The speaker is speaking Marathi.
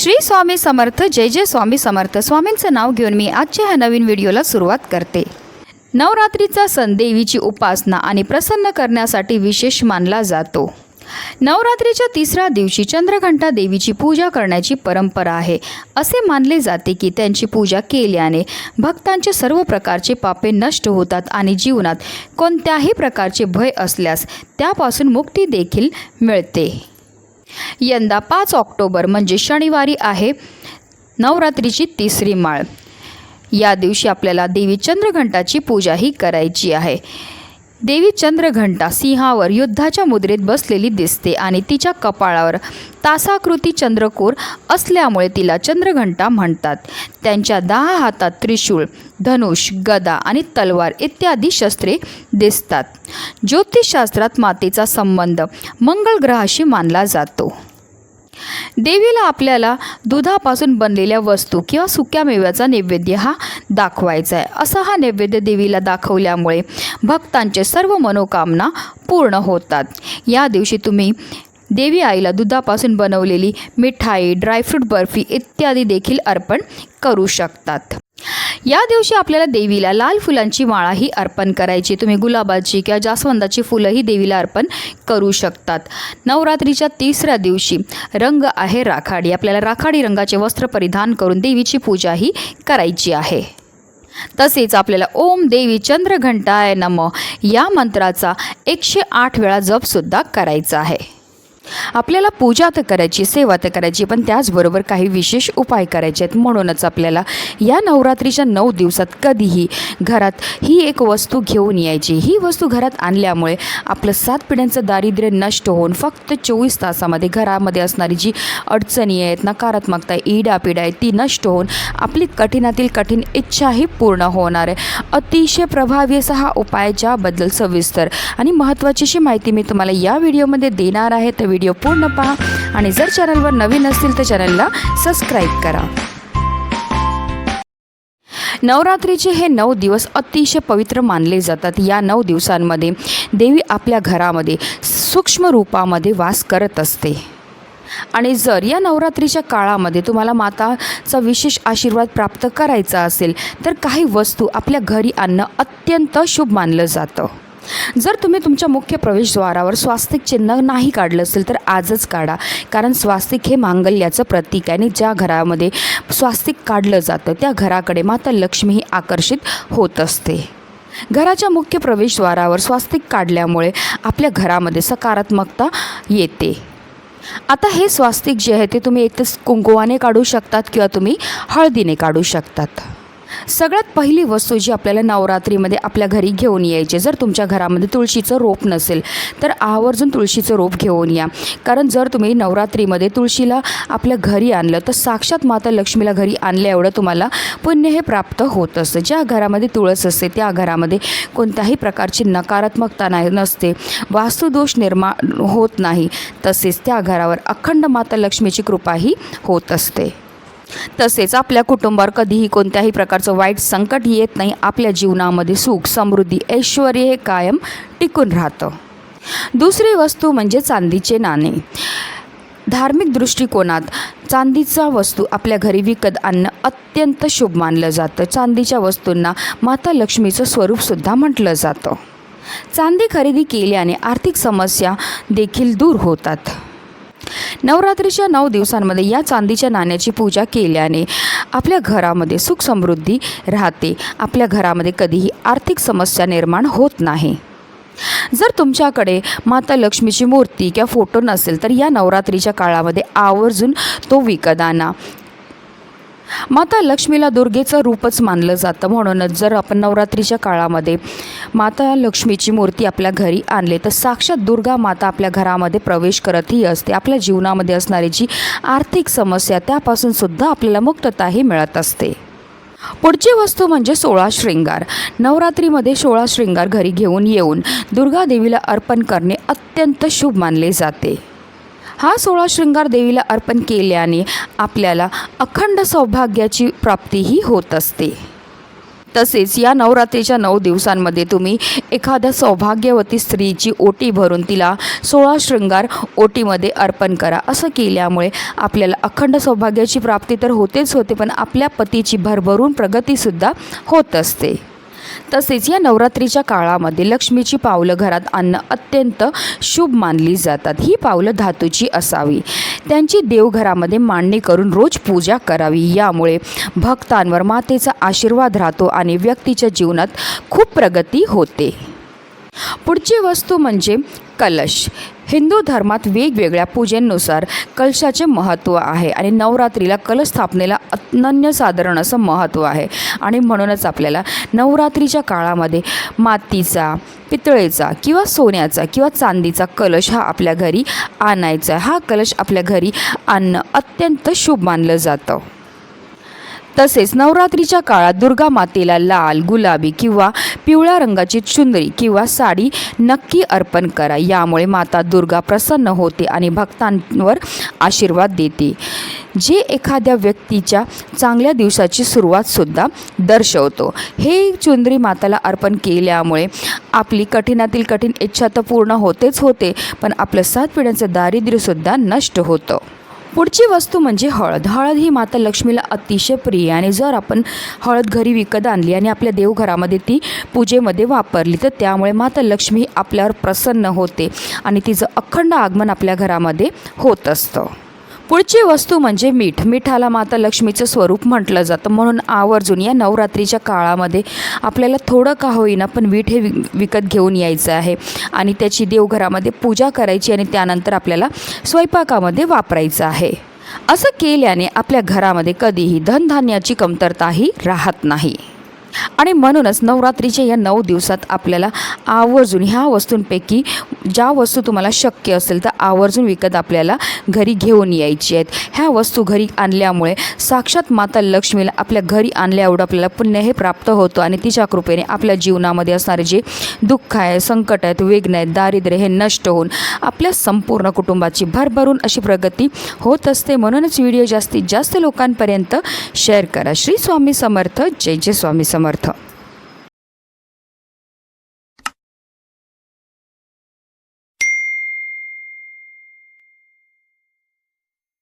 श्री स्वामी समर्थ जय जय स्वामी समर्थ. स्वामींचं नाव घेऊन मी आजच्या ह्या नवीन व्हिडिओला सुरुवात करते. नवरात्रीचा सण देवीची उपासना आणि प्रसन्न करण्यासाठी विशेष मानला जातो. नवरात्रीच्या तिसऱ्या दिवशी चंद्रघंटा देवीची पूजा करण्याची परंपरा आहे. असे मानले जाते की त्यांची पूजा केल्याने भक्तांचे सर्व प्रकारचे पापे नष्ट होतात आणि जीवनात कोणत्याही प्रकारचे भय असल्यास त्यापासून मुक्ती देखील मिळते. यंदा पाच ऑक्टोबर म्हणजे शनिवारी आहे नवरात्रीची तिसरी माळ. या दिवशी आपल्याला देवी चंद्रघंटाची पूजाही करायची आहे. देवी चंद्रघंटा सिंहावर युद्धाच्या मुद्रेत बसलेली दिसते आणि तिच्या कपाळावर तासाकृती चंद्रकोर असल्यामुळे तिला चंद्रघंटा म्हणतात. त्यांच्या दहा हातात त्रिशूळ धनुष गदा आणि तलवार इत्यादी शस्त्रे दिसतात. ज्योतिषशास्त्रात मातेचा संबंध मंगळ ग्रहाशी मानला जातो. देवीला आपल्याला दुधापासून बनलेल्या वस्तू किंवा सुक्या मेव्याचा नैवेद्य हा दाखवायचा आहे. असा हा नैवेद्य देवीला दाखवल्यामुळे भक्तांचे सर्व मनोकामना पूर्ण होतात. या दिवशी तुम्ही देवी आईला दुधापासून बनवलेली मिठाई ड्रायफ्रूट बर्फी इत्यादी देखील अर्पण करू शकतात. या दिवशी आपल्याला देवीला लाल फुलांची माळाही अर्पण करायची. तुम्ही गुलाबाची किंवा जास्वंदाची फुलंही देवीला अर्पण करू शकतात. नवरात्रीच्या तिसऱ्या दिवशी रंग आहे राखाडी. आपल्याला राखाडी रंगाचे वस्त्र परिधान करून देवीची पूजाही करायची आहे. तसेच आपल्याला ओम देवी चंद्रघंटाय नम या मंत्राचा एकशे आठ वेळा जपसुद्धा करायचा आहे. आपल्याला पूजा तर करायची सेवा तर करायची पण त्याचबरोबर काही विशेष उपाय करायचे आहेत. म्हणूनच आपल्याला या नवरात्रीच्या नऊ दिवसात कधीही घरात ही एक वस्तू घेऊन यायची. ही वस्तू घरात आणल्यामुळे आपलं सात पिढ्यांचं दारिद्र्य नष्ट होऊन फक्त चोवीस तासामध्ये घरामध्ये असणारी जी अडचणी आहेत नकारात्मकता आहे इडापिडा आहे ती नष्ट होऊन आपली कठीणातील कठीण इच्छाही पूर्ण होणार आहे. अतिशय प्रभावी असा हा उपाय ज्याबद्दल सविस्तर आणि महत्त्वाची अशी माहिती मी तुम्हाला या व्हिडिओमध्ये देणार आहे. तर व्हिडिओ पूर्ण पहा. आणि जर चॅनलवर नवीन असतील तर चॅनलला सबस्क्राईब करा. नवरात्रीचे हे नऊ दिवस अतिशय पवित्र मानले जातात. या नऊ दिवसांमध्ये देवी आपल्या घरामध्ये सूक्ष्म रूपामध्ये वास करत असते. आणि जर या नवरात्रीच्या काळामध्ये तुम्हाला माताचा विशेष आशीर्वाद प्राप्त करायचा असेल तर काही वस्तू आपल्या घरी आणणं अत्यंत शुभ मानलं जातं. जर तुम्ही तुमच्या मुख्य प्रवेशद्वारावर स्वास्तिक चिन्ह नाही काढलं असेल तर आजच काढा. कारण स्वास्तिक हे मांगल्याचं प्रतीक आहे आणि ज्या घरामध्ये स्वास्तिक काढलं जातं त्या घराकडे माता लक्ष्मी ही आकर्षित होत असते. घराच्या मुख्य प्रवेशद्वारावर स्वास्तिक काढल्यामुळे आपल्या घरामध्ये सकारात्मकता येते. आता हे स्वास्तिक जे आहे ते तुम्ही एकतर कुंकुवाने काढू शकतात किंवा तुम्ही हळदीने काढू शकतात. सगळ्यात पहिली वस्तू जी आपल्याला नवरात्रीमध्ये आपल्या घरी घेऊन यायची जर तुमच्या घरामध्ये तुळशीचं रोप नसेल तर आवर्जून तुळशीचं रोप घेऊन या. कारण जर तुम्ही नवरात्रीमध्ये तुळशीला आपल्या घरी आणलं तर साक्षात माता लक्ष्मीला घरी आणल्या एवढं तुम्हाला पुण्य हे प्राप्त होत असतं. ज्या घरामध्ये तुळस असते त्या घरामध्ये कोणत्याही प्रकारची नकारात्मकता नाही नसते. वास्तुदोष निर्माण होत नाही तसेच त्या घरावर अखंड माता लक्ष्मीची कृपाही होत असते. तसेच आपल्या कुटुंबावर कधीही कोणत्याही प्रकारचं वाईट संकट येत नाही. आपल्या जीवनामध्ये सुख समृद्धी ऐश्वर हे कायम टिकून राहतं. दुसरी वस्तू म्हणजे चांदीचे नाणे. धार्मिक दृष्टिकोनात चांदीचा वस्तू आपल्या घरी विकत आणणं अत्यंत शुभ मानलं जातं. चांदीच्या वस्तूंना माता लक्ष्मीचं स्वरूपसुद्धा म्हटलं जातं. चांदी खरेदी केल्याने आर्थिक समस्या देखील दूर होतात. नवरात्रीच्या नऊ दिवसांमध्ये या चांदीच्या नाण्याची पूजा केल्याने आपल्या घरामध्ये सुख समृद्धी राहते. आपल्या घरामध्ये कधीही आर्थिक समस्या निर्माण होत नाही. जर तुमच्याकडे माता लक्ष्मीची मूर्ती किंवा फोटो नसेल तर या नवरात्रीच्या काळामध्ये आवर्जून तो विकत आणा माता लक्ष्मीला दुर्गेचं रूपच मानलं जातं. म्हणूनच जर आपण नवरात्रीच्या काळामध्ये माता लक्ष्मीची मूर्ती आपल्या घरी आणले तर साक्षात दुर्गा माता आपल्या घरामध्ये प्रवेश करतही असते. आपल्या जीवनामध्ये असणारी जी आर्थिक समस्या त्यापासून सुद्धा आपल्याला मुक्तताही मिळत असते. पुढची वस्तू म्हणजे सोळा श्रृंगार नवरात्रीमध्ये सोळा श्रृंगार घरी घेऊन येऊन दुर्गादेवीला अर्पण करणे अत्यंत शुभ मानले जाते. हा सोळा शृंगार देवीला अर्पण केल्याने आपल्याला अखंड सौभाग्याची प्राप्तीही होत असते. तसेच या नवरात्रीच्या नऊ दिवसांमध्ये तुम्ही एखाद्या सौभाग्यवती स्त्रीची ओटी भरून तिला सोळा शृंगार ओटीमध्ये अर्पण करा. असं केल्यामुळे आपल्याला अखंड सौभाग्याची प्राप्ती तर होतेच होते पण आपल्या पतीची भरभरून प्रगतीसुद्धा होत असते. तसेच या नवरात्रीच्या काळामध्ये लक्ष्मीची पावलं घरात आणणं अत्यंत शुभ मानली जातात. ही पावलं धातूची असावी. त्यांची देवघरामध्ये मांडणी करून रोज पूजा करावी. यामुळे भक्तांवर मातेचा आशीर्वाद राहतो आणि व्यक्तीच्या जीवनात खूप प्रगती होते. पुढची वस्तू म्हणजे कलश. हिंदू धर्मात वेगवेगळ्या पूजेनुसार कलशाचे महत्त्व आहे आणि नवरात्रीला कलश स्थापनेला अनन्यसाधारण असं महत्त्व आहे. आणि म्हणूनच आपल्याला नवरात्रीच्या काळामध्ये मातीचा पितळेचा किंवा सोन्याचा किंवा चांदीचा कलश हा आपल्या घरी आणायचा हा कलश आपल्या घरी आणणं अत्यंत शुभ मानलं जातं. तसेच नवरात्रीच्या काळात दुर्गा मातेला लाल गुलाबी किंवा पिवळ्या रंगाची चुंदरी किंवा साडी नक्की अर्पण करा. यामुळे माता दुर्गा प्रसन्न होते आणि भक्तांवर आशीर्वाद देते. जे एखाद्या व्यक्तीच्या चांगल्या दिवसाची सुरुवातसुद्धा दर्शवतो. हे चुंदरी माताला अर्पण केल्यामुळे आपली कठीणातील कठीण इच्छा तर पूर्ण होतेच होते पण आपलं सात पिढ्यांचं दारिद्र्यसुद्धा नष्ट होतं. पुढची वस्तू म्हणजे हळद. हळद ही माता लक्ष्मीला अतिशय प्रिय आणि जर आपण हळद घरी विकत आणली आणि आपल्या देवघरामध्ये ती पूजेमध्ये वापरली तर त्यामुळे माता लक्ष्मी आपल्यावर प्रसन्न होते आणि तिचं अखंड आगमन आपल्या घरामध्ये होत असतं. पुढची वस्तू म्हणजे मीठ. मिठाला माता लक्ष्मीचं स्वरूप म्हटलं जातं. म्हणून आवर्जून या नवरात्रीच्या काळामध्ये आपल्याला थोडं का होईना पण मीठ हे विकत घेऊन यायचं आहे. आणि त्याची देवघरामध्ये पूजा करायची आणि त्यानंतर आपल्याला स्वयंपाकामध्ये वापरायचं आहे. असं केल्याने आपल्या घरामध्ये कधीही धनधान्याची कमतरताही राहत नाही. आणि म्हणूनच नवरात्रीच्या या नऊ दिवसात आपल्याला आवर्जून ह्या वस्तूंपैकी ज्या वस्तू तुम्हाला शक्य असेल तर आवर्जून विकत आपल्याला घरी घेऊन यायची आहेत. ह्या वस्तू घरी आणल्यामुळे साक्षात माता लक्ष्मीला आपल्या घरी आणल्या एवढं आपल्याला पुण्य हे प्राप्त होतं आणि तिच्या कृपेने आपल्या जीवनामध्ये असणारे जे दुःख आहे संकट आहेत वेगन आहेत दारिद्र्य हे नष्ट होऊन आपल्या संपूर्ण कुटुंबाची भरभरून अशी प्रगती होत असते. म्हणूनच व्हिडिओ जास्तीत जास्त लोकांपर्यंत शेअर करा. श्री स्वामी समर्थ. जय जय स्वामी समर्थ.